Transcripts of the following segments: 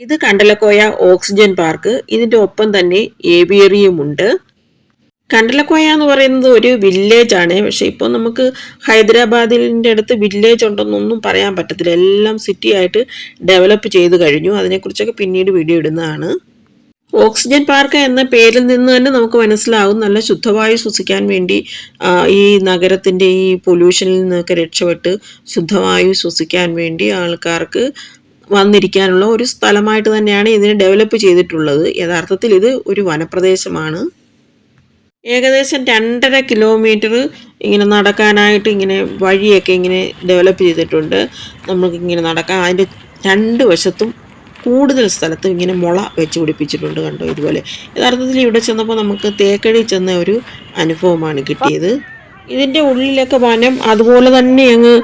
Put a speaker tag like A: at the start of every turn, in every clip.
A: ഇത് കണ്ടലക്കോയ oxygen park. ഇതിന്റെ ഒപ്പം തന്നെ ഏവിയറിയും ഉണ്ട്. കണ്ടലക്കോയ എന്ന് പറയുന്നത് ഒരു വില്ലേജ് ആണ്. പക്ഷെ ഇപ്പോൾ നമുക്ക് ഹൈദരാബാദിന്റെ അടുത്ത് വില്ലേജ് ഉണ്ടെന്നൊന്നും പറയാൻ പറ്റത്തില്ല. എല്ലാം സിറ്റി ആയിട്ട് ഡെവലപ്പ് ചെയ്ത് കഴിഞ്ഞു. അതിനെക്കുറിച്ചൊക്കെ പിന്നീട് വീഡിയോ ഇടുന്നതാണ്. ഓക്സിജൻ പാർക്ക് എന്ന പേരിൽ നിന്ന് തന്നെ നമുക്ക് മനസ്സിലാവും. നല്ല ശുദ്ധവായു ശ്വസിക്കാൻ വേണ്ടി ഈ നഗരത്തിന്റെ ഈ പൊല്യൂഷനിൽ നിന്നൊക്കെ രക്ഷപ്പെട്ട് ശുദ്ധവായു ശ്വസിക്കാൻ വേണ്ടി ആൾക്കാർക്ക് വന്നിരിക്കാനുള്ള ഒരു സ്ഥലമായിട്ട് തന്നെയാണ് ഇതിനെ ഡെവലപ്പ് ചെയ്തിട്ടുള്ളത്. യഥാർത്ഥത്തിൽ ഇത് ഒരു വനപ്രദേശമാണ്. ഏകദേശം രണ്ടര കിലോമീറ്റർ ഇങ്ങനെ നടക്കാനായിട്ട് ഇങ്ങനെ വഴിയൊക്കെ ഇങ്ങനെ ഡെവലപ്പ് ചെയ്തിട്ടുണ്ട്. നമുക്ക് ഇങ്ങനെ നടക്കാം. അതിന്റെ രണ്ട് വശത്തും കൂടുതൽ സ്ഥലത്തും ഇങ്ങനെ മുള വെച്ച് പിടിപ്പിച്ചിട്ടുണ്ട് കണ്ടോ ഇതുപോലെ. യഥാർത്ഥത്തിൽ ഇവിടെ ചെന്നപ്പോൾ നമുക്ക് തേക്കടി ചെന്ന ഒരു അനുഭവമാണ് കിട്ടിയത്. ഇതിന്റെ ഉള്ളിലൊക്കെ വനം അതുപോലെ തന്നെ അങ്ങ്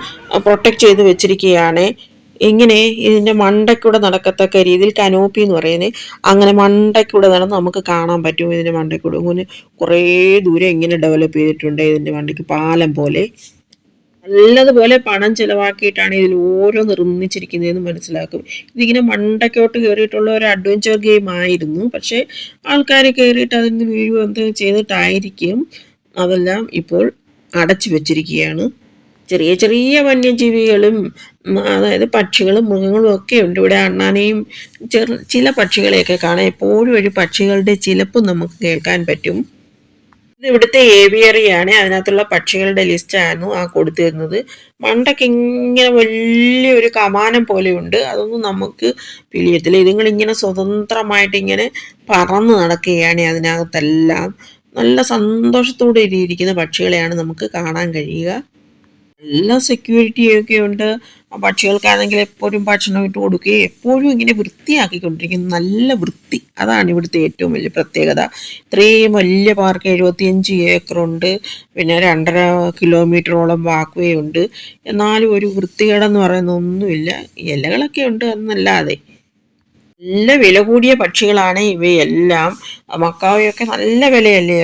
A: പ്രൊട്ടക്റ്റ് ചെയ്ത് വെച്ചിരിക്കുകയാണ്. ഇങ്ങനെ ഇതിന്റെ മണ്ടയ്ക്കൂടെ നടക്കത്തക്ക രീതിയിൽ കനോപ്പി എന്ന് പറയുന്നത് അങ്ങനെ മണ്ടയ്ക്കൂടെ നടന്ന് നമുക്ക് കാണാൻ പറ്റും ഇതിന്റെ മണ്ടയ്ക്കൂടെ. അങ്ങനെ കുറേ ദൂരം ഇങ്ങനെ ഡെവലപ്പ് ചെയ്തിട്ടുണ്ട് ഇതിന്റെ മണ്ടയ്ക്ക് പാലം പോലെ. നല്ലതുപോലെ പണം ചിലവാക്കിയിട്ടാണ് ഇതിൽ ഓരോ നിർമ്മിച്ചിരിക്കുന്നതെന്ന് മനസ്സിലാക്കും. ഇതിങ്ങനെ മണ്ടക്കോട്ട് കയറിയിട്ടുള്ള ഒരു അഡ്വഞ്ചർ ഗെയിം ആയിരുന്നു. പക്ഷേ ആൾക്കാർ കയറിയിട്ട് അതിന് വീഴുക എന്തെങ്കിലും ചെയ്തിട്ടായിരിക്കും അതെല്ലാം ഇപ്പോൾ അടച്ചു വെച്ചിരിക്കുകയാണ്. ചെറിയ ചെറിയ വന്യജീവികളും അതായത് പക്ഷികളും മൃഗങ്ങളും ഒക്കെ ഉണ്ട്. ഇവിടെ അണ്ണാനെയും ചെറു ചില പക്ഷികളെയൊക്കെ കാണാം. എപ്പോഴും ഒരു പക്ഷികളുടെ ചിലപ്പും നമുക്ക് കേൾക്കാൻ പറ്റും. ഇത് ഇവിടുത്തെ ഏവിയറിയാണ്. അതിനകത്തുള്ള പക്ഷികളുടെ ലിസ്റ്റ് ആയിരുന്നു ആ കൊടുത്തിരുന്നത്. മണ്ടൊക്കെ ഇങ്ങനെ വലിയൊരു കമാനം പോലെയുണ്ട് അതൊന്നും നമുക്ക് പിളിയത്തില്ല ഇതുങ്ങളിങ്ങനെ സ്വതന്ത്രമായിട്ട് ഇങ്ങനെ പറന്ന് നടക്കുകയാണ് അതിനകത്തെല്ലാം. നല്ല സന്തോഷത്തോടെ ഇരിക്കുന്ന പക്ഷികളെയാണ് നമുക്ക് കാണാൻ കഴിയുക. നല്ല സെക്യൂരിറ്റിയൊക്കെ ഉണ്ട്. പക്ഷികൾക്കാണെങ്കിൽ എപ്പോഴും ഭക്ഷണം ഇട്ട് കൊടുക്കുകയും എപ്പോഴും ഇങ്ങനെ വൃത്തിയാക്കിക്കൊണ്ടിരിക്കുന്നു നല്ല വൃത്തി. അതാണ് ഇവിടുത്തെ ഏറ്റവും വലിയ പ്രത്യേകത. ഇത്രയും വലിയ പാർക്ക് എഴുപത്തിയഞ്ച് ഏക്കറുണ്ട് പിന്നെ രണ്ടര കിലോമീറ്ററോളം വാക്വേ ഉണ്ട്. എന്നാലും ഒരു വൃത്തികേടെന്ന് പറയുന്ന ഒന്നുമില്ല ഇലകളൊക്കെ ഉണ്ട് എന്നല്ലാതെ. നല്ല വില കൂടിയ പക്ഷികളാണ് ഇവയെല്ലാം. മക്കാവയൊക്കെ നല്ല വിലയല്ലേ?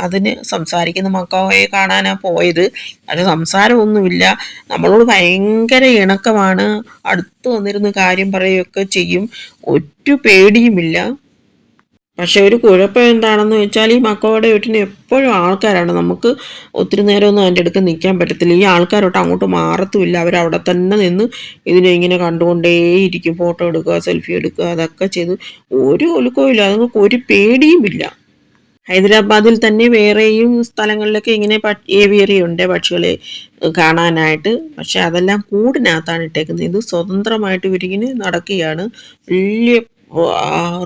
A: അതിന് സംസാരിക്കുന്ന മക്കാവയെ കാണാനാണ് പോയത്. അത് സംസാരമൊന്നുമില്ല. നമ്മളോട് ഭയങ്കര ഇണക്കമാണ്. അടുത്ത് വന്നിരുന്ന് കാര്യം പറയുകയൊക്കെ ചെയ്യും. ഒരു പേടിയുമില്ല. പക്ഷെ ഒരു കുഴപ്പം എന്താണെന്ന് വെച്ചാൽ ഈ മക്കളുടെ വീട്ടിന് എപ്പോഴും ആൾക്കാരാണ്. നമുക്ക് ഒത്തിരി നേരമൊന്നും അതിന്റെ അടുത്ത് നിൽക്കാൻ പറ്റത്തില്ല. ഈ ആൾക്കാരോട്ട് അങ്ങോട്ട് മാറത്തുമില്ല. അവരവിടെ തന്നെ നിന്ന് ഇതിനെ ഇങ്ങനെ കണ്ടുകൊണ്ടേയിരിക്കും. ഫോട്ടോ എടുക്കുക സെൽഫി എടുക്കുക അതൊക്കെ ചെയ്ത് ഒരു ഒലുക്കവും ഇല്ല. അതുങ്ങൾക്ക് ഒരു പേടിയുമില്ല ഹൈദരാബാദിൽ തന്നെ വേറെയും സ്ഥലങ്ങളിലൊക്കെ ഇങ്ങനെ ഏവിയറി ഉണ്ട് പക്ഷികളെ കാണാനായിട്ട്. പക്ഷെ അതെല്ലാം കൂടിനകത്താണ് ഇട്ടേക്കുന്നത്. ഇത് സ്വതന്ത്രമായിട്ട് ഇവരിങ്ങനെ നടക്കുകയാണ്. വലിയ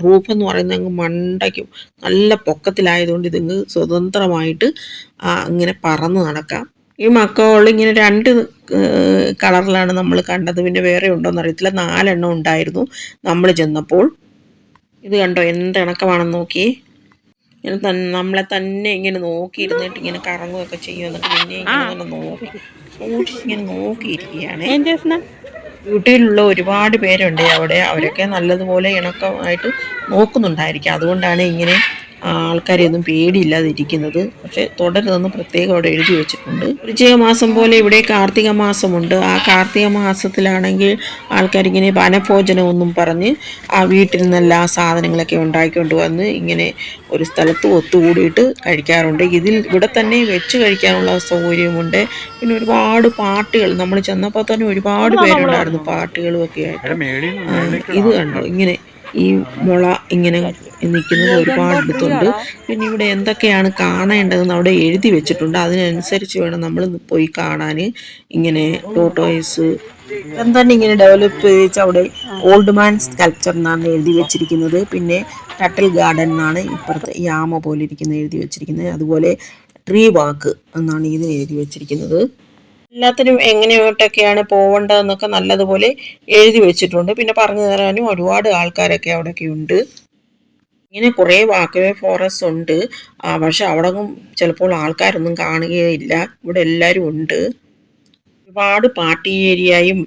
A: റൂഫ് എന്ന് പറയുന്നത് അങ്ങ് മണ്ടയ്ക്കും. നല്ല പൊക്കത്തിലായതുകൊണ്ട് ഇതിങ്ങ് സ്വതന്ത്രമായിട്ട് ഇങ്ങനെ പറന്ന് നടക്കാം. ഈ മക്കോൾ ഇങ്ങനെ രണ്ട് കളറിലാണ് നമ്മൾ കണ്ടത്. പിന്നെ വേറെ ഉണ്ടോയെന്ന് അറിയത്തില്ല. നാലെണ്ണം ഉണ്ടായിരുന്നു നമ്മൾ ചെന്നപ്പോൾ. ഇത് കണ്ടോ? എന്തിണക്കമാണെന്ന് നോക്കി ഇങ്ങനെ നമ്മളെ തന്നെ ഇങ്ങനെ നോക്കിയിരുന്നിട്ട് ഇങ്ങനെ കറങ്ങുകയൊക്കെ ചെയ്യും എന്നിട്ട് പിന്നെ ഇങ്ങനെ നോക്കി ഇങ്ങനെ നോക്കിയിരിക്കുകയാണ്. ബ്യൂട്ടിയിലുള്ള ഒരുപാട് പേരുണ്ട് അവിടെ. അവരൊക്കെ നല്ലതുപോലെ ഇണക്കമായിട്ട് നോക്കുന്നുണ്ടായിരിക്കും. അതുകൊണ്ടാണ് ഇങ്ങനെ ആൾക്കാരെയൊന്നും പേടിയില്ലാതിരിക്കുന്നത്. പക്ഷെ തുടരുതെന്ന് പ്രത്യേകം അവിടെ എഴുതി വെച്ചിട്ടുണ്ട്. വൃശ്ചിക മാസം പോലെ ഇവിടെ കാർത്തിക മാസമുണ്ട്. ആ കാർത്തിക മാസത്തിലാണെങ്കിൽ ആൾക്കാരിങ്ങനെ വനഭോജനമൊന്നും പറഞ്ഞ് ആ വീട്ടിൽ നിന്നെല്ലാ സാധനങ്ങളൊക്കെ ഉണ്ടാക്കിക്കൊണ്ട് വന്ന് ഇങ്ങനെ ഒരു സ്ഥലത്ത് ഒത്തുകൂടിയിട്ട് കഴിക്കാറുണ്ട്. ഇതിൽ ഇവിടെ തന്നെ വെച്ച് കഴിക്കാനുള്ള സൗകര്യമുണ്ട്. പിന്നെ ഒരുപാട് പാട്ടുകൾ. നമ്മൾ ചെന്നപ്പോൾ തന്നെ ഒരുപാട് പേരുണ്ടായിരുന്നു പാട്ടുകളും ഒക്കെ ആയിട്ട്. ഇത് കണ്ടോ? ഇങ്ങനെ ഈ മുള ഇങ്ങനെ നിൽക്കുന്നത് ഒരുപാട് അടുത്തുണ്ട്. പിന്നെ ഇവിടെ എന്തൊക്കെയാണ് കാണേണ്ടതെന്ന് അവിടെ എഴുതി വെച്ചിട്ടുണ്ട്. അതിനനുസരിച്ച് വേണം നമ്മൾ പോയി കാണാൻ ഇങ്ങനെ ടോട്ടോയ്സ് എന്താണ് ഇങ്ങനെ ഡെവലപ്പ് ചെയ്ത് അവിടെ ഓൾഡ് മാൻ സ്കൾപ്ചർ എന്നാണ് എഴുതി വെച്ചിരിക്കുന്നത്. പിന്നെ ടട്ടിൽ ഗാർഡൻ എന്നാണ് ഇപ്പുറത്തെ യാമ പോലെ ഇരിക്കുന്നത് എഴുതി വെച്ചിരിക്കുന്നത്. അതുപോലെ ട്രീ വാക്ക് എന്നാണ് ഇതിന് എഴുതി വെച്ചിരിക്കുന്നത്. എല്ലാത്തിനും എങ്ങനെയോട്ടൊക്കെയാണ് പോവേണ്ടതെന്നൊക്കെ നല്ലതുപോലെ എഴുതി വെച്ചിട്ടുണ്ട്. പിന്നെ പറഞ്ഞു തരാനും ഒരുപാട് ആൾക്കാരൊക്കെ അവിടെയൊക്കെ ഉണ്ട് ഇങ്ങനെ കുറേ വാക്കവേ ഫോറസ്റ്റ് ഉണ്ട്. പക്ഷെ അവിടെ ചിലപ്പോൾ ആൾക്കാരൊന്നും കാണുകയില്ല. ഇവിടെ എല്ലാവരും ഉണ്ട്. ഒരുപാട് പാർട്ടി ഏരിയയും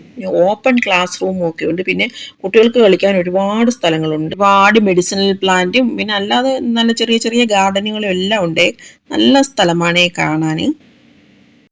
A: ഓപ്പൺ ക്ലാസ് റൂമും ഒക്കെ ഉണ്ട്. പിന്നെ കുട്ടികൾക്ക് കളിക്കാൻ ഒരുപാട് സ്ഥലങ്ങളുണ്ട്. ഒരുപാട് മെഡിസിനൽ പ്ലാന്റും പിന്നെ അല്ലാതെ നല്ല ചെറിയ ചെറിയ ഗാർഡനുകളും എല്ലാം ഉണ്ട്. നല്ല സ്ഥലമാണ് കാണാൻ.